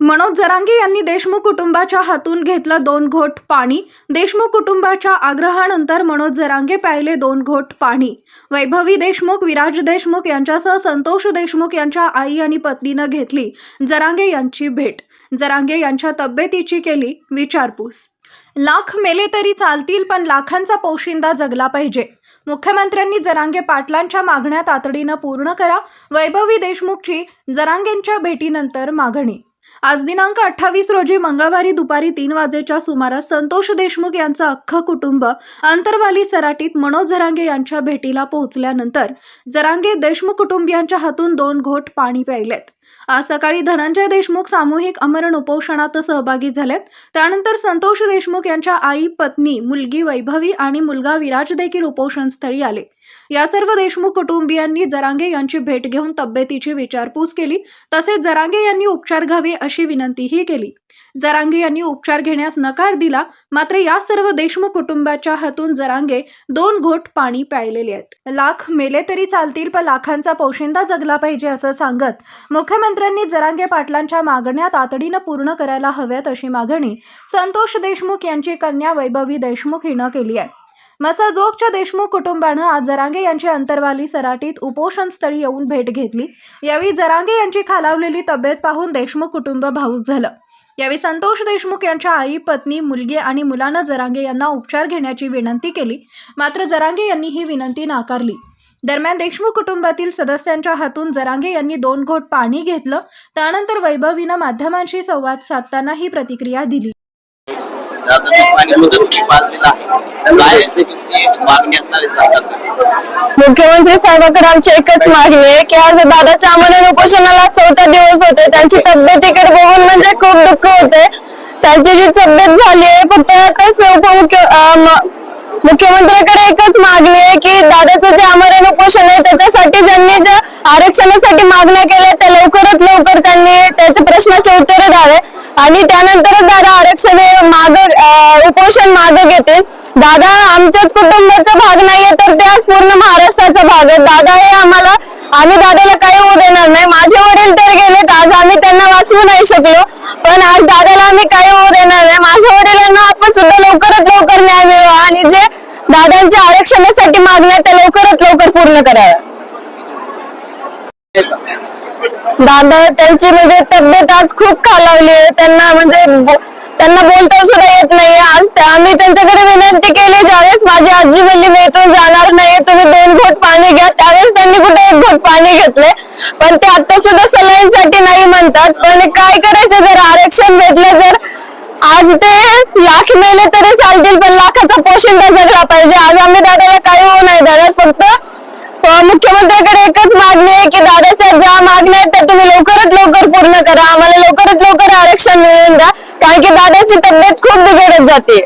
मनोज जरांगे यांनी देशमुख कुटुंबाच्या हातून घेतलं दोन घोट पाणी. देशमुख कुटुंबाच्या आग्रहानंतर मनोज जरांगे प्यायले दोन घोट पाणी. वैभवी देशमुख विराज देशमुख यांच्यासह संतोष देशमुख यांच्या आई आणि पत्नीनं घेतली जरांगे यांची भेट. जरांगे यांच्या तब्येतीची केली विचारपूस. लाख मेले तरी चालतील पण लाखांचा पोशिंदा जगला पाहिजे. मुख्यमंत्र्यांनी जरांगे पाटलांच्या मागण्या तातडीनं पूर्ण करा. वैभवी देशमुखची जरांगेंच्या भेटीनंतर मागणी. आज दिनांक अठ्ठावीस रोजी मंगळवारी दुपारी तीन वाजेच्या सुमारास संतोष देशमुख यांचं अख्खं कुटुंब अंतरवाली सराटीत मनोज जरांगे यांच्या भेटीला पोहोचल्यानंतर जरांगे देशमुख कुटुंबियांच्या हातून दोन घोट पाणी प्यायलेत. आज सकाळी धनंजय देशमुख सामूहिक अमरण उपोषणात सहभागी झालेत. त्यानंतर संतोष देशमुख यांच्या आई पत्नी मुलगी वैभवी आणि मुलगा विराज देखील उपोषणस्थळी आले. या सर्व देशमुख कुटुंबियांनी जरांगे यांची भेट घेऊन तब्येतीची विचारपूस केली. तसेच जरांगे यांनी उपचार घ्यावे अशी विनंतीही केली. जरांगे यांनी उपचार घेण्यास नकार दिला मात्र या सर्व देशमुख कुटुंबाच्या हातून जरांगे दोन घोट पाणी प्यायलेले आहेत. लाख मेले तरी चालतील पण लाखांचा पोशिंदा जगला पाहिजे असं सांगत मुख्यमंत्र्यांनी जरांगे पाटलांच्या मागण्या तातडीनं पूर्ण करायला हव्यात अशी मागणी संतोष देशमुख यांची कन्या वैभवी देशमुख हिनं केली आहे. मसाजोगच्या देशमुख कुटुंबानं आज जरांगे यांची अंतरवाली सराटीत उपोषणस्थळी येऊन भेट घेतली. यावेळी जरांगे यांची खालावलेली तब्येत पाहून देशमुख कुटुंब भावूक झालं. यावेळी संतोष देशमुख यांच्या आई पत्नी मुलगी आणि मुलानं जरांगे यांना उपचार घेण्याची विनंती केली. मात्र जरांगे यांनी ही विनंती नाकारली. दरम्यान देशमुख कुटुंबातील सदस्यांच्या हातून जरांगे यांनी दोन घोट पाणी घेतलं. त्यानंतर वैभवीनं माध्यमांशी संवाद साधताना ही प्रतिक्रिया दिली. आता मागणी असणार आहे मुख्यमंत्री साहेबांकडे आमची एकच मागणी आहे की आज दादाच्या आमरण उपोषणाला चौथा दिवस होते त्यांची तब्येतीकडे बघून म्हणजे खूप दुःख होते त्यांची जी तब्येत झाली आहे फक्त कसं उपमुख्य अं, म- मुख्यमंत्र्याकडे एकच मागणी आहे की दादाचं जे आमरण उपोषण आहे त्याच्यासाठी ज्यांनी ज्या आरक्षणासाठी मागण्या केल्या त्या लवकरात लवकर त्यांनी त्याच्या प्रश्नाचे उत्तर द्यावे. आणि त्यानंतरच दादा आरक्षण हे माग उपोषण मागे घेतील दादा आमच्याच कुटुंबाचा भाग नाहीये तर ते आज पूर्ण महाराष्ट्राचा भाग आहे. दादा हे आम्हाला आम्ही दादाला काही होऊ देणार नाही. माझे वडील तर गेलेत आज आम्ही त्यांना वाचवू नाही शकलो. पण आज दादाला आम्ही काही होऊ देणार नाही. माझ्या वडिलांना आपण सुद्धा लवकरात लवकर न्याय मिळवा आणि जे दादांच्या आरक्षणासाठी मागण्या त्या लवकरात लवकर पूर्ण कराव्या. दादा त्यांची म्हणजे तब्येत आज खूप खालावली आहे. त्यांना म्हणजे त्यांना बोलता सुद्धा येत नाही आज आम्ही त्यांच्याकडे विनंती केली ज्यावेळेस माझी आजी म्हणली मी इथून जाणार नाही तुम्ही दोन घोट पाणी घ्या. त्यावेळेस त्यांनी कुठे एक घोट पाणी घेतले. पण ते आता सुद्धा सलाईन साठी नाही म्हणतात. पण काय करायचं जर आरक्षण भेटलं जर आज ते लाख मेले तरी चालतील पण लाखाचा पोशिंदा जगला पाहिजे. आज आम्ही दादाला काही होऊ नाही दादा फक्त मुख्यमंत्र्याकडे एकच मागणी आहे की दादाच्या ज्या मागण्या आहेत त्या तुम्ही लवकरात लवकर पूर्ण करा. आम्हाला लवकरात लवकर आरक्षण मिळवून द्या. कारण की दादाची तब्येत खूप बिघडत जाते.